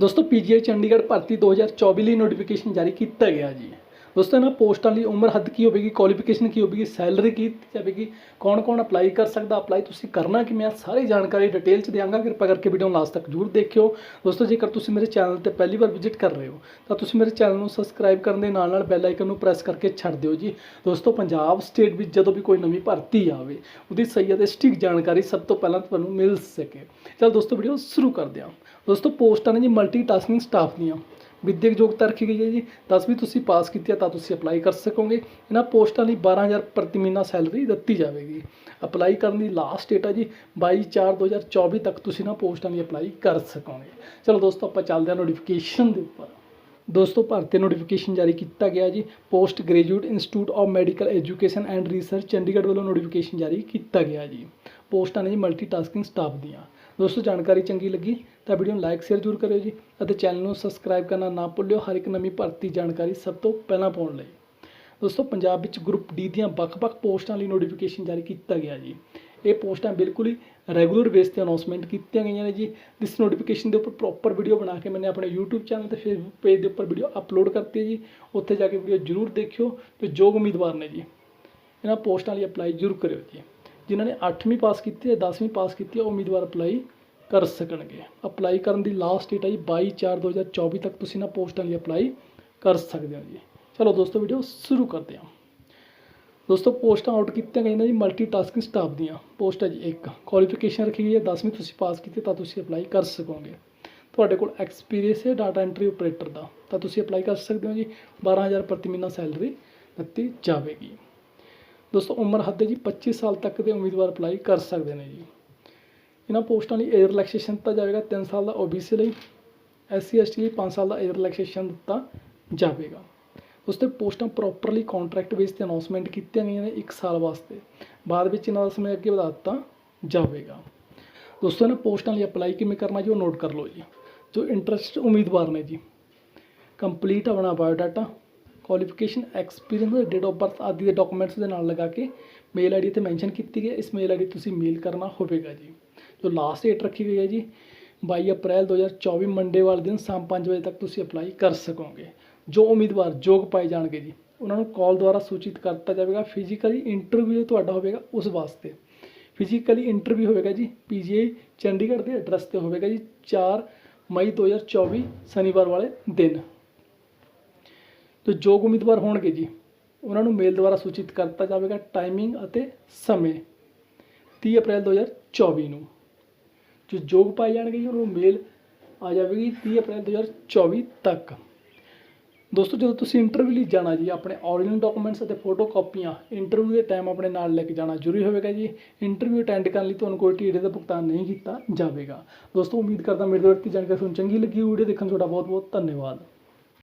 ਦੋਸਤੋ ਪੀਜੀਆਈ ਚੰਡੀਗੜ੍ਹ ਭਰਤੀ 2024 ਲਈ ਨੋਟੀਫਿਕੇਸ਼ਨ ਜਾਰੀ ਕੀਤਾ ਗਿਆ ਜੀ। ਦੋਸਤੋ, ਇਹਨਾਂ ਪੋਸਟਾਂ ਲਈ ਉਮਰ ਹੱਦ ਕੀ ਹੋਵੇਗੀ ਕੁਆਲੀਫਿਕੇਸ਼ਨ ਕੀ ਹੋਵੇਗੀ ਸੈਲਰੀ ਕੀ ਜਾਵੇਗੀ ਕੌਣ ਕੌਣ ਅਪਲਾਈ ਕਰ ਸਕਦਾ ਅਪਲਾਈ ਤੁਸੀਂ ਕਰਨਾ ਕਿ ਮੈਂ ਸਾਰੀ ਜਾਣਕਾਰੀ ਡਿਟੇਲ ਚ ਦਿਆਂਗਾ, ਕਿਰਪਾ ਕਰਕੇ ਵੀਡੀਓ ਨੂੰ ਲਾਸਟ ਤੱਕ ਜਰੂਰ ਦੇਖਿਓ। ਦੋਸਤੋ, ਜੇਕਰ ਤੁਸੀਂ ਮੇਰੇ ਚੈਨਲ ਤੇ ਪਹਿਲੀ ਵਾਰ ਵਿਜ਼ਿਟ ਕਰ ਰਹੇ ਹੋ, ਤਾਂ ਤੁਸੀਂ ਮੇਰੇ ਚੈਨਲ ਨੂੰ ਸਬਸਕ੍ਰਾਈਬ ਕਰਨ ਦੇ ਨਾਲ ਨਾਲ ਬੈਲ ਆਈਕਨ ਨੂੰ ਪ੍ਰੈਸ ਕਰਕੇ ਛੱਡ ਦਿਓ ਜੀ। ਦੋਸਤੋ, ਪੰਜਾਬ ਸਟੇਟ ਵਿੱਚ ਜਦੋਂ ਵੀ ਕੋਈ ਨਵੀਂ ਭਰਤੀ ਆਵੇ, ਉਹਦੀ ਸਹੀ ਅਤੇ ਸਟਿਕ ਜਾਣਕਾਰੀ ਸਭ ਤੋਂ ਪਹਿਲਾਂ ਤੁਹਾਨੂੰ ਮਿਲ ਸਕੇ। ਚਲ ਦੋਸਤੋ ਵੀਡੀਓ ਸ਼ੁਰੂ ਕਰਦੇ ਹਾਂ। ਦੋਸਤੋ, ਪੋਸਟਾਂ ਨੇ ਜੀ ਮਲਟੀ ਟਾਸਕਿੰਗ ਸਟਾਫ ਦੀਆਂ। ਵਿੱਦਿਅਕ ਯੋਗਤਾ ਰੱਖੀ ਗਈ ਹੈ ਜੀ। 10ਵੀਂ ਤੁਸੀਂ ਪਾਸ ਕੀਤੀ ਹੈ ਤਾਂ ਤੁਸੀਂ ਅਪਲਾਈ ਕਰ ਸਕੋਗੇ। ਇਹਨਾਂ ਪੋਸਟਾਂ ਲਈ 12000 ਪ੍ਰਤੀ ਮਹੀਨਾ ਸੈਲਰੀ ਦਿੱਤੀ ਜਾਵੇਗੀ। ਅਪਲਾਈ ਕਰਨ ਦੀ ਲਾਸਟ ਡੇਟ ਹੈ ਜੀ 22/4/2024 ਤੱਕ ਤੁਸੀਂ ਇਹਨਾਂ ਪੋਸਟਾਂ ਲਈ ਅਪਲਾਈ ਕਰ ਸਕੋਗੇ। ਚਲੋ ਦੋਸਤੋ, ਆਪਾਂ ਚੱਲਦੇ ਹਾਂ ਨੋਟੀਫਿਕੇਸ਼ਨ ਦੇ ਉੱਪਰ। ਦੋਸਤੋ, ਭਾਰਤੀ ਨੋਟੀਫਿਕੇਸ਼ਨ ਜਾਰੀ ਕੀਤਾ ਗਿਆ ਜੀ। Post graduate institute of medical education and research Chandigarh ਵੱਲੋਂ ਨੋਟੀਫਿਕੇਸ਼ਨ ਜਾਰੀ ਕੀਤਾ ਗਿਆ ਜੀ। ਪੋਸਟਾਂ ਨੇ ਜੀ ਮਲਟੀਟਾਸਕਿੰਗ ਸਟਾਫ ਦੀਆਂ। ਦੋਸਤੋ, ਜਾਣਕਾਰੀ ਚੰਗੀ ਲੱਗੀ ਤਾਂ ਵੀਡੀਓ ਨੂੰ ਲਾਈਕ ਸ਼ੇਅਰ ਜ਼ਰੂਰ ਕਰਿਓ ਜੀ ਅਤੇ ਚੈਨਲ ਨੂੰ ਸਬਸਕ੍ਰਾਈਬ ਕਰਨਾ ਨਾ ਭੁੱਲਿਓ। ਹਰ ਇੱਕ ਨਵੀਂ ਭਰਤੀ ਜਾਣਕਾਰੀ ਸਭ ਤੋਂ ਪਹਿਲਾਂ ਪਾਉਣ ਲਈ। ਦੋਸਤੋ, ਪੰਜਾਬ ਵਿੱਚ ਗਰੁੱਪ ਡੀ ਦੀਆਂ ਵੱਖ-ਵੱਖ ਪੋਸਟਾਂ ਲਈ ਨੋਟੀਫਿਕੇਸ਼ਨ ਜਾਰੀ ਕੀਤਾ ਗਿਆ ਜੀ। ਇਹ ਪੋਸਟਾਂ ਬਿਲਕੁਲ ਹੀ ਰੈਗੂਲਰ ਬੇਸ ਤੇ ਅਨਾਉਂਸਮੈਂਟ ਕੀਤੀਆਂ ਗਈਆਂ ਨੇ ਜੀ। ਇਸ ਨੋਟੀਫਿਕੇਸ਼ਨ ਦੇ ਉੱਪਰ ਪ੍ਰੋਪਰ ਵੀਡੀਓ ਬਣਾ ਕੇ ਮੈਨੇ ਆਪਣੇ YouTube ਚੈਨਲ ਤੇ ਫੇਸਬੁੱਕ ਪੇਜ ਦੇ ਉੱਪਰ ਵੀਡੀਓ ਅਪਲੋਡ ਕਰਤੀ ਹੈ ਜੀ। ਉੱਥੇ ਜਾ ਕੇ ਵੀਡੀਓ ਜ਼ਰੂਰ ਦੇਖਿਓ ਤੇ ਜੋ ਉਮੀਦਵਾਰ ਨੇ ਜੀ, ਇਹਨਾਂ ਪੋਸਟਾਂ ਲਈ ਅਪਲਾਈ ਜ਼ਰੂਰ ਕਰਿਓ ਜੀ। ਜਿਨ੍ਹਾਂ ਨੇ 8ਵੀਂ ਪਾਸ ਕੀਤੀ ਹੈ 10ਵੀਂ ਪਾਸ ਕੀਤੀ ਹੈ, ਉਹ ਉਮੀਦਵਾਰ ਅਪਲਾਈ ਕਰ ਸਕਣਗੇ। ਅਪਲਾਈ ਕਰਨ ਦੀ ਲਾਸਟ ਡੇਟ ਹੈ ਜੀ 22/4/2024 ਤੱਕ ਤੁਸੀਂ ਇਹਨਾਂ ਪੋਸਟਾਂ ਲਈ ਅਪਲਾਈ ਕਰ ਸਕਦੇ ਹੋ ਜੀ। ਚਲੋ ਦੋਸਤੋ ਵੀਡੀਓ ਸ਼ੁਰੂ ਕਰਦੇ ਹਾਂ। ਦੋਸਤੋ ਪੋਸਟਾਂ ਆਊਟ ਕੀਤੀਆਂ ਗਈਆਂ ਨੇ ਜੀ ਮਲਟੀਟਾਸਕਿੰਗ ਸਟਾਫ ਦੀਆਂ। ਪੋਸਟ ਹੈ ਜੀ ਇੱਕ। ਕੁਆਲੀਫਿਕੇਸ਼ਨ ਰੱਖੀ ਗਈ ਹੈ 10ਵੀਂ ਤੁਸੀਂ ਪਾਸ ਕੀਤੀ ਤਾਂ ਤੁਸੀਂ ਅਪਲਾਈ ਕਰ ਸਕੋਗੇ। ਤੁਹਾਡੇ ਕੋਲ ਐਕਸਪੀਰੀਅੰਸ ਹੈ ਡਾਟਾ ਐਂਟਰੀ ਆਪਰੇਟਰ ਦਾ, ਤਾਂ ਤੁਸੀਂ ਅਪਲਾਈ ਕਰ ਸਕਦੇ ਹੋ ਜੀ 12000 ਪ੍ਰਤੀ ਮਹੀਨਾ ਸੈਲਰੀ ਦਿੱਤੀ ਜਾਵੇਗੀ। ਦੋਸਤੋ ਉਮਰ ਹੱਦ ਹੈ ਜੀ 25 ਸਾਲ ਤੱਕ ਦੇ ਉਮੀਦਵਾਰ ਅਪਲਾਈ ਕਰ ਸਕਦੇ ਨੇ ਜੀ। ਇਹਨਾਂ ਪੋਸਟਾਂ ਲਈ ਏਜ ਰਿਲੈਕਸੇਸ਼ਨ ਦਿੱਤਾ ਜਾਵੇਗਾ 3 ਸਾਲ ਦਾ OBC ਲਈ SC ST ਲਈ 5 ਸਾਲ ਦਾ ਏਜ ਰਿਲੈਕਸੇਸ਼ਨ ਦਿੱਤਾ ਜਾਵੇਗਾ। ਉਸ ਤੇ ਪੋਸਟਾਂ ਪ੍ਰੋਪਰਲੀ ਕੰਟਰੈਕਟ ਬੇਸ ਤੇ ਅਨਾਉਂਸਮੈਂਟ ਕੀਤੀਆਂ ਗਈਆਂ ਨੇ 1 ਸਾਲ ਵਾਸਤੇ। ਬਾਅਦ ਵਿੱਚ ਇਹਨਾਂ ਦਾ ਸਮੇਂ ਅੱਗੇ ਵਧਾ ਦਿੱਤਾ ਜਾਵੇਗਾ। ਦੋਸਤੋ, ਇਹਨਾਂ ਪੋਸਟਾਂ ਲਈ ਅਪਲਾਈ ਕਿਵੇਂ ਕਰਨਾ ਜੀ ਉਹ ਨੋਟ ਕਰ ਲਓ ਜੀ। ਜੋ ਇੰਟਰਸਟ ਉਮੀਦਵਾਰ ਨੇ ਜੀ ਕੰਪਲੀਟ ਆਪਣਾ biodata qualification experience date of birth ਆਦਿ ਦੇ ਡਾਕੂਮੈਂਟਸ ਦੇ ਨਾਲ ਲਗਾ ਕੇ ਮੇਲ ਆਈਡੀ ਤੇ ਮੈਂਸ਼ਨ ਕੀਤੀ ਗਈ ਇਸ ਮੇਲ ਆਈਡੀ ਤੁਸੀਂ ਮੇਲ ਕਰਨਾ ਹੋਵੇਗਾ ਜੀ। ਜੋ ਲਾਸਟ ਡੇਟ ਰੱਖੀ ਗਈ ਹੈ ਜੀ। 22 ਅਪ੍ਰੈਲ 2024 ਮੰਡੇ ਵਾਲੇ ਦਿਨ ਸ਼ਾਮ 5 ਵਜੇ ਤੱਕ ਤੁਸੀਂ ਅਪਲਾਈ ਕਰ ਸਕੋਗੇ। ਜੋ ਉਮੀਦਵਾਰ ਯੋਗ ਪਾਏ ਜਾਣਗੇ ਜੀ। ਉਹਨਾਂ ਨੂੰ ਕਾਲ ਦੁਆਰਾ ਸੂਚਿਤ ਕਰ ਦਿੱਤਾ ਜਾਵੇਗਾ। ਫਿਜ਼ੀਕਲੀ ਇੰਟਰਵਿਊ ਤੁਹਾਡਾ ਹੋਵੇਗਾ ਉਸ ਵਾਸਤੇ। ਫਿਜ਼ੀਕਲੀ ਇੰਟਰਵਿਊ ਹੋਵੇਗਾ ਜੀ। ਪੀਜੀਆਈ ਚੰਡੀਗੜ੍ਹ ਦੇ ਐਡਰੈਸ ਤੇ ਹੋਵੇਗਾ ਜੀ। 4 ਮਈ 2024 ਸ਼ਨੀਵਾਰ ਵਾਲੇ ਦਿਨ। ਜੋ ਯੋਗ ਉਮੀਦਵਾਰ ਹੋਣਗੇ ਜੀ। ਉਹਨਾਂ ਨੂੰ ਮੇਲ ਦੁਆਰਾ ਸੂਚਿਤ ਕਰਤਾ ਜਾਵੇਗਾ ਟਾਈਮਿੰਗ ਅਤੇ ਸਮੇਂ। 30 ਅਪ੍ਰੈਲ 2024 ਨੂੰ। ਜੋ ਯੋਗ ਪਾਏ ਜਾਣਗੇ ਜੀ, ਉਹਨਾਂ ਨੂੰ ਮੇਲ ਆ ਜਾਵੇਗੀ 30 ਅਪ੍ਰੈਲ 2024 ਤੱਕ। ਦੋਸਤੋ, ਜਦੋਂ ਤੁਸੀਂ ਇੰਟਰਵਿਊ ਲਈ ਜਾਣਾ ਜੀ, ਆਪਣੇ ਓਰੀਜਨਲ ਡਾਕੂਮੈਂਟਸ ਅਤੇ ਫੋਟੋ ਕਾਪੀਆਂ ਇੰਟਰਵਿਊ ਦੇ ਟਾਈਮ ਆਪਣੇ ਨਾਲ ਲੈ ਕੇ ਜਾਣਾ ਜ਼ਰੂਰੀ ਹੋਵੇਗਾ ਜੀ। ਇੰਟਰਵਿਊ ਅਟੈਂਡ ਕਰਨ ਲਈ ਤੁਹਾਨੂੰ ਕੋਈ ਟੀਡੇ ਦਾ ਭੁਗਤਾਨ ਨਹੀਂ ਕੀਤਾ ਜਾਵੇਗਾ। ਦੋਸਤੋ, ਉਮੀਦ ਕਰਦਾ ਮੇਰੇ ਤੋਂ ਜਾਣਕਾਰੀ ਤੁਹਾਨੂੰ ਚੰਗੀ ਲੱਗੀ ਵੀਡੀਓ ਦੇਖਣ ਤੁਹਾਡਾ ਬਹੁਤ ਬਹੁਤ ਧੰਨਵਾਦ।